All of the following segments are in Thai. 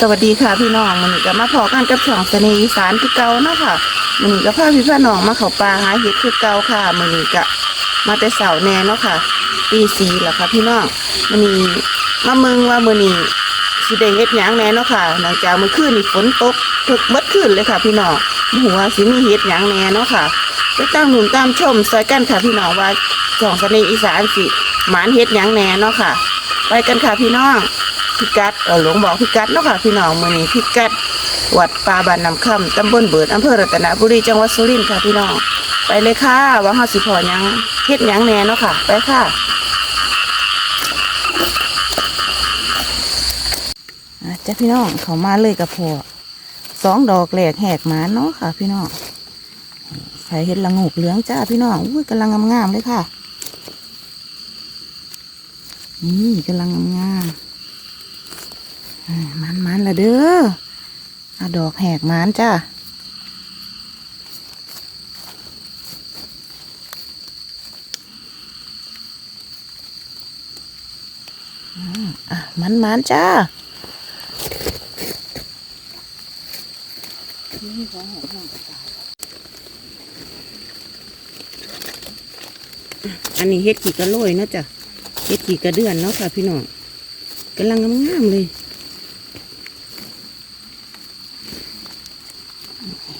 สวัสดีค่ะพี่น้องมันก็มาพอกันกับช่องเสน่ห์อีสานคือเก่าเนาะค่ะมันก็พาพี่พี่น้องมาเขาป่าหาเห็ดคือเก่าค่ะมันก็มาแต่เสาแน่เนาะค่ะตีสีแหละค่ะพี่น้องมันนี้มาเมืองว่ามือนี้สิได้เฮ็ดหยังแน่เนาะค่ะหลังจากมื่อคืนนี่ฝนตกถึกเมื่อคืนเลยค่ะพี่น้องบ่ฮู้ว่าสิมีเฮ็ดหยังแน่เนาะค่ะไปตามหนุนตามชมซอยกันค่ะพี่น้องว่าช่องเสน่ห์อีสานสิหมานเฮ็ดหยังแน่เนาะค่ะ ไปกันค่ะพี่น้องพิกัดเออหลวงบอกพิกัดเนาะค่ะพี่น้องมื้อนี้พิกัด วัดป่าบานน้ำคำตำบลเบิดอำเภอรัตนบุรีจังหวัดสุรินทร์ค่ะพี่น้องไปเลยค่ะว่าเฮาสิพอยังเฮ็ดยังแน่เนาะค่ะ ไปค่ะจ้ะพี่น้องเขามาเลยกับพอสองดอกแหลกแหกหมาเนาะค่ะ พี่น้องใส่เห็ดละโงกเหลืองจ้าพี่น้องอุ้ยกำลังงามๆเลยค่ะ นี่กำลังงามๆอ่ามันมันละเด้ออาดอกแหกมันจ้าอืมอะมันมันจ้าอันนี้เฮ็ดกี่กระโหลยนาะจ้ะ เฮ็ดกี่กระเดือนเนาะค่ะพี่น้องกำลังงามๆเลย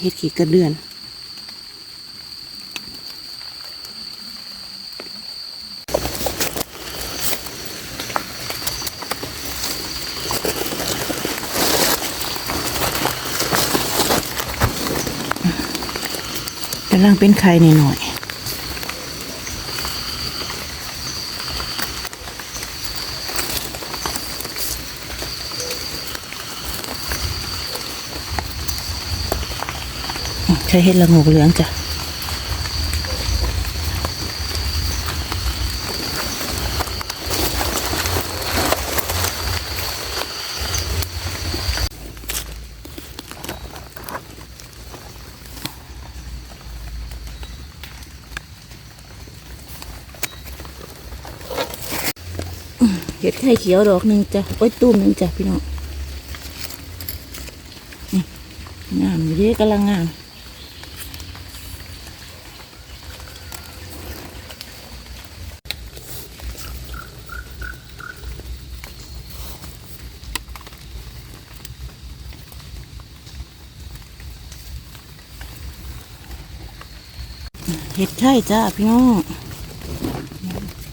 เฮ็ดขี้กระเดือนกำลังเป็นไข่หน่อยๆ ใช้เห็ดละงกเหลืองจ้ะเห็ดไข่เขียวดอกหนึ่งจ้ะโอ้ยตุ้มหนึ่งจ้ะพี่น้องงามอยู่เดีกำลังงาม เห็ดไข่จ้าพี่น้อง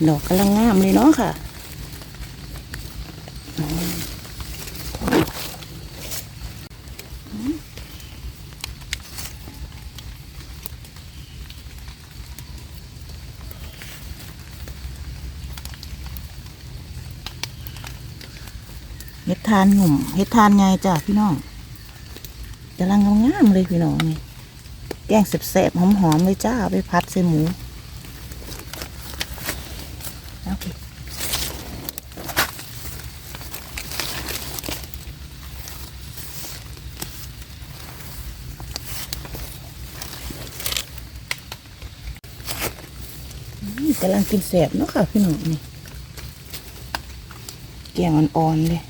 ดอกกำลังงามเลยเนาะค่ะเห็ดทานหนุ่มเห็ดทานไงจ้ะพี่น้องกำลังงามเลยพี่น้องนี่ แกงแสบๆหอมๆเลยจ้าไปพัดใส่หมูโอเคกำลังกินแสบเนาะค่ะพี่หน้องนี่แกงอ่อนๆเลย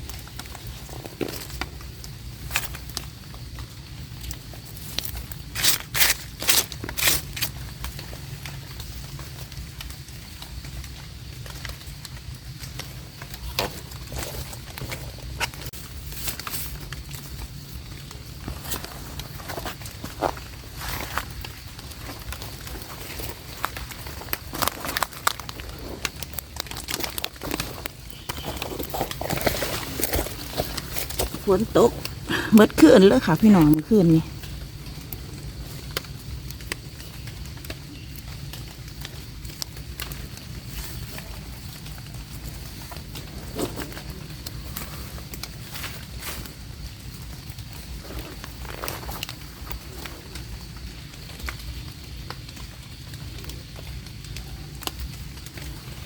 ฝนตกเมื่อคืนเลยค่ะ พี่น้องเมื่อคืนนี้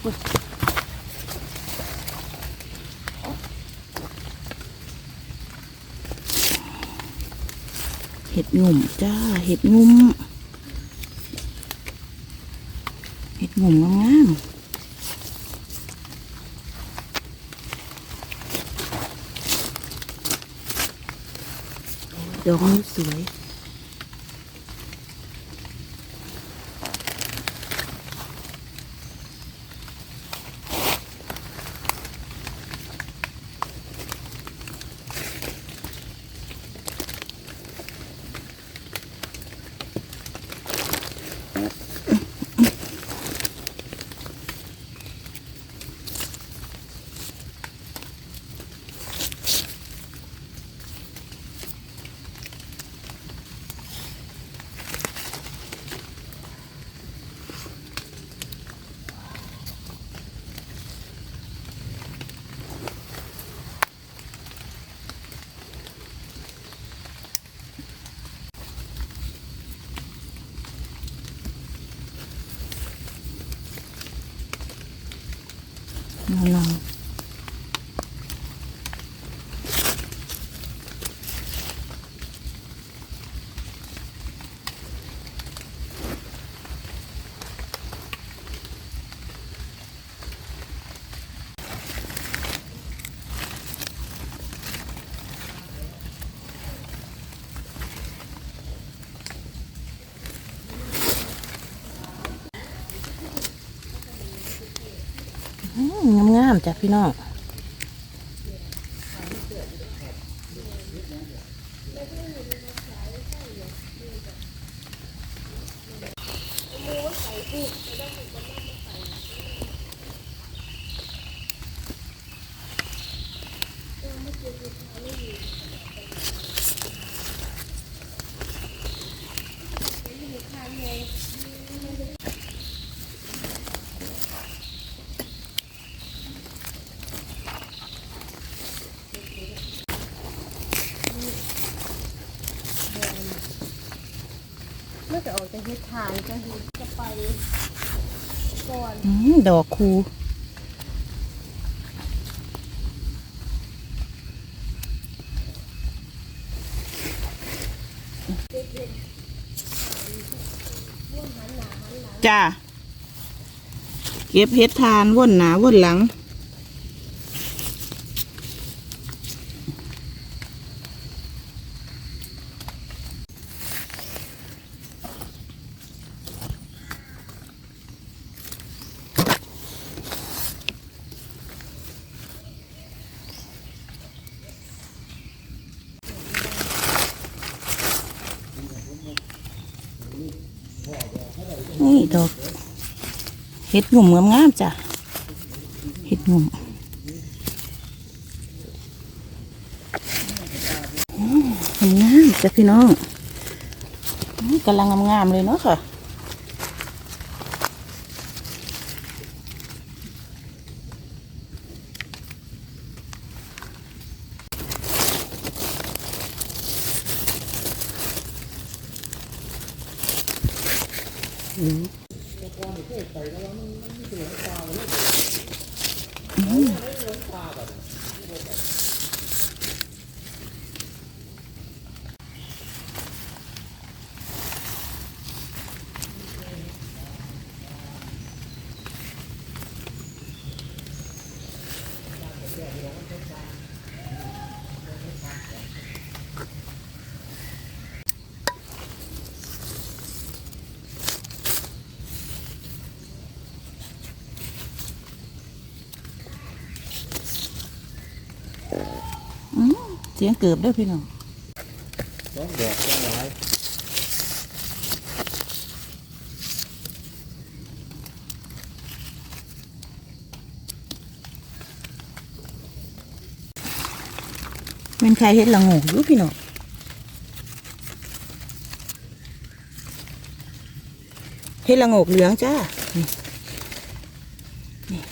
เเห็ดงุ่มจ้า เห็ดงุ่มเห็ดงุ่มงามดอกนี้สวย น้อ งามๆจ้ะพี่น้อง เมื่อ จะออกจากเฮ็ดทานจะเฮ็ดจะไปก่อนอืมดอกคูจ้า เก็บเห็ดทานว่นหนาว่นหลัง นี่ ดอกเห็ดหนุ่มงามๆจ้ะเห็ดหนุ่มอืมงามๆจ้ะพี่น้องอืมกำลังงามๆเลยเนาะค่ะอืม เสียงเกือบเด้วยพี่น้องสองดอกสองหลายแมันใครเห็ดละโงกอยู่พี่น้องเห็ดละโงกเหลืองจ้านี่นี่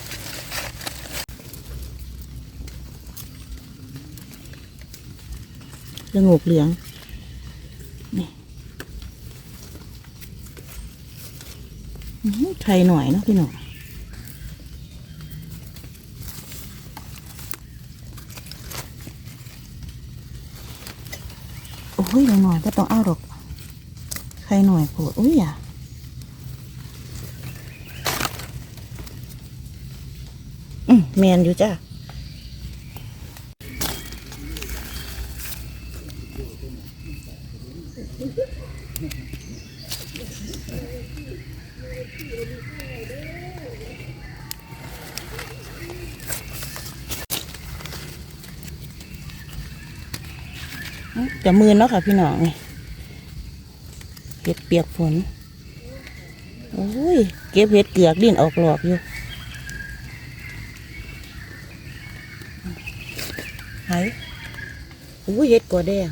ละงกเหลืองนี่อื้อหือไทยหน่อยเนาะพี่หน้องโอ้ยหน่อยก็ต้องเอาดอกไทยหน่อยโผดอุ้ยอะอืมแมนอยู่จ้า จะมืนเนาะค่ะพี่น้องนี่เห็ดเปียกฝนโอ้ยเก็บเห็ดเกลือกดินออกหลอกอยู่ไหโอ้ยเห็ดกอแดง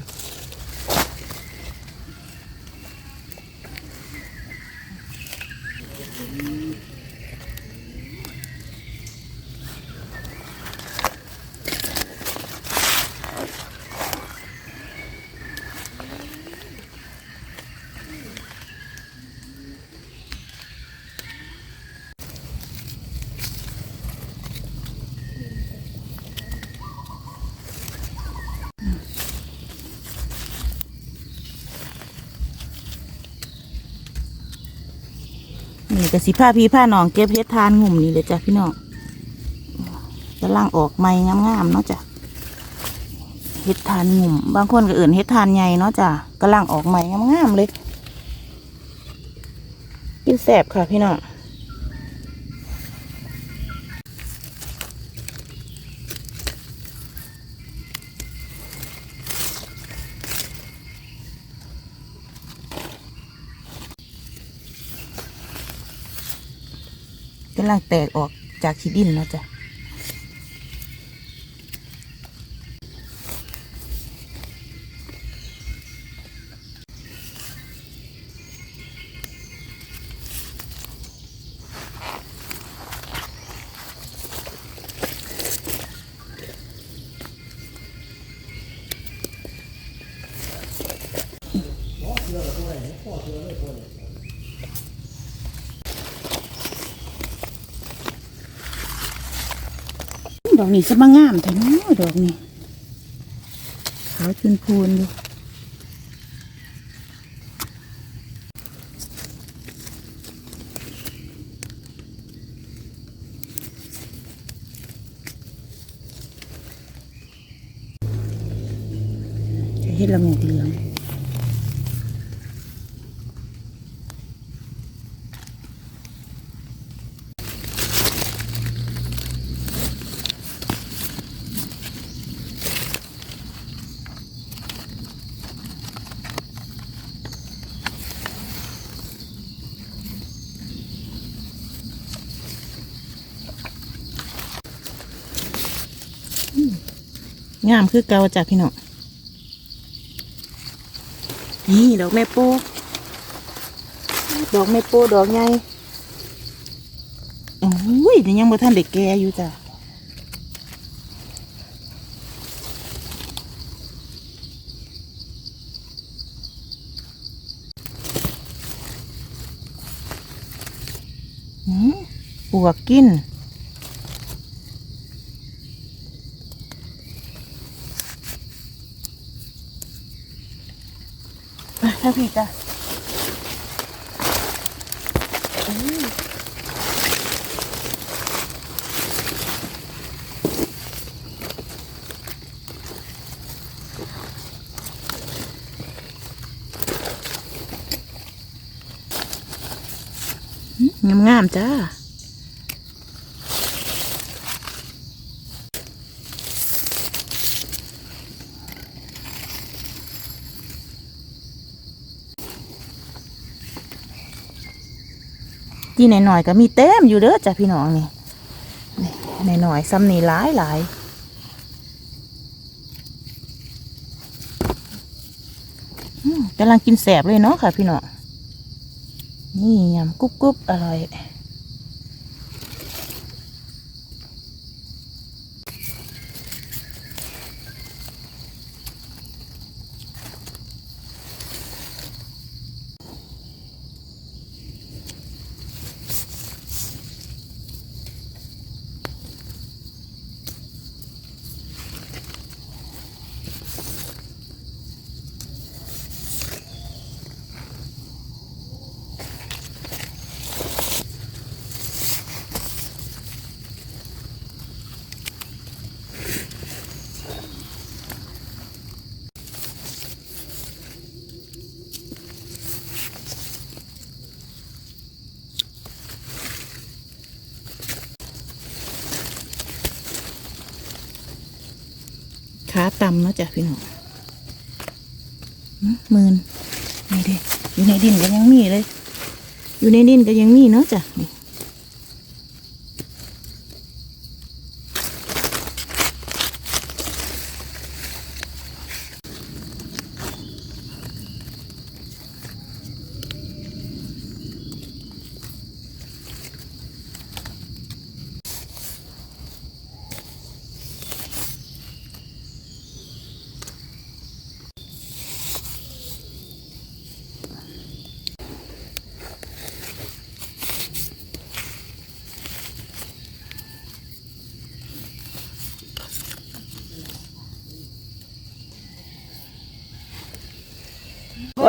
นี่ก็สิผ้าพี่ผ้าหนองเก็บเห็ดทานงุ่มนี่เลยจ้ะพี่น้องกำลังออกใหม่งามๆเนาะจ้ะเฮ็ดทานงุ่มบางคนก็อื่นเฮ็ดทานใหญ่เนาะจ้ะกำลังออกใหม่งามๆเลยกินแสบค่ะพี่น้องำลังแตกออกจากขี้ดินเนาะจ้ะ ดอกนี้สมางามแต่น้อดอกนี้ขาวจุนพูนดูยู่เห็ดละโงกเหลือง งามคือเกาจ้ะพี่น้องนี่ดอกแม่โป้ดอกแม่โป้ดอกใหญ่โอ้ยยังบ่ทันเด็กแก่อยู่จ้ะอืมปวกกิน ผิดอะงามๆจ้า ที่หน่อยๆก็มีเต็มอยู่เด้อจ้ะพี่น้องนี่นี่หน่อยๆซ้ำนี่หลายหลายกำลังกินแสบเลยเนาะค่ะพี่น้องนี่ยำกรุบกรุบอร่อย น ขาต่ำเนาะจ้ะพี่น้องหึหมื่นนี่เด้อยู่ในดินก็ยังมีเลย อยู่ในดินก็ยังมีเนาะจ้ะนี่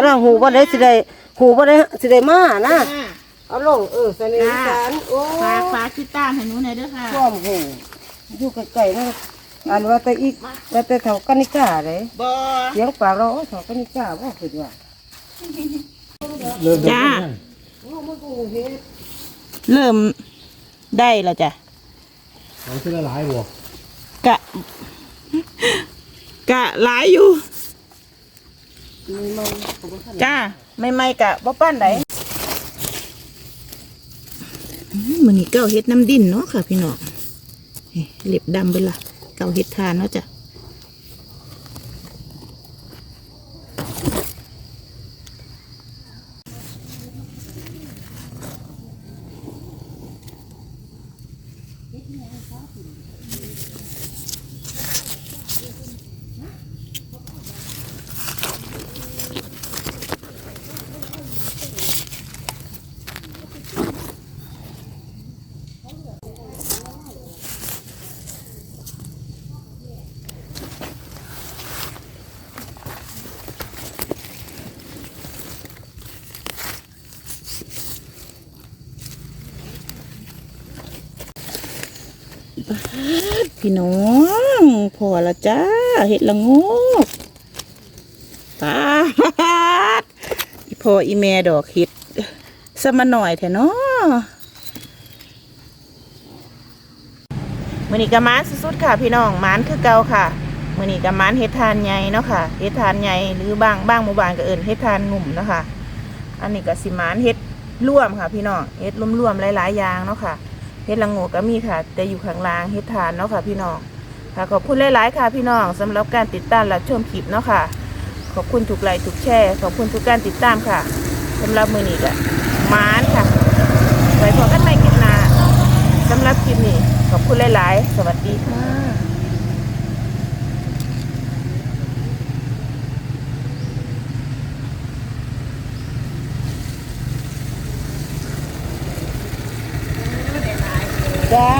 ว่าเราหูบ่ได้สิได้หูบ่ได้สิได้มานะ เอาลงเออเสน่ห์อีสานโอ้ฝากฝากติดตามให้หนูหน่อยเด้อค่ะท่วมหูอยู่ใกล้ๆนะอันว่าแต่อีกว่าแต่เฒ่ากันิกาเลยบอเสียงปากเราโอ้เฒ่ากันิกาบ่คือว่าเริ่มเด็กจ้ายังโอ้มันกูเฮ็ดเริ่มได้แล้วจ้ะเอาทีละหลายบวกกะ กะหลายอยู่ มีมันก็บ่ทันจ้าไม่ไม่กะบ่ป้านไดมือนี้เก้าเฮ็ดน้ำดินเนาะค่ะ พี่น้องนี่เล็บดำไปละเก้าเฮ็ดทานเนาะจ้ะ พี่น้องพอละจ้าเฮ็ดละงกตาดอีพออีแม่ดอกเฮ็ดสมาหน่อยแท้เนาะมือนี้กะมานสุดๆค่ะ พี่น้องมานคือเก่าค่ะมือนี้กะมานเฮ็ดทานใหญ่เนาะค่ะเฮ็ดทานใหญ่หรือบางบางหมู่บ้านก็เอิ้นเฮ็ดทานหนุ่มเนาะค่ะ อันนี้ก็สิมานเฮ็ดร่วมค่ะ พี่น้องเฮ็ดรวมๆหลายๆอย่างเนาะค่ะ เฮ็ดละโงกก็มีค่ะ แต่อยู่ข้างล่างเฮ็ดทานเนาะค่ะ พี่น้องค่ะขอบคุณหลายๆค่ะ พี่น้องสำหรับการติดตามรับชมคลิปเนาะค่ะ ขอบคุณทุกไลค์ทุกแชร์ขอบคุณทุกการติดตามค่ะสำหรับมือนี้ก็มานค่ะไว้พบกันใหม่คลิปหน้าสำหรับคลิปนี้ขอบคุณหลายๆ สวัสดีค่ะ จ้า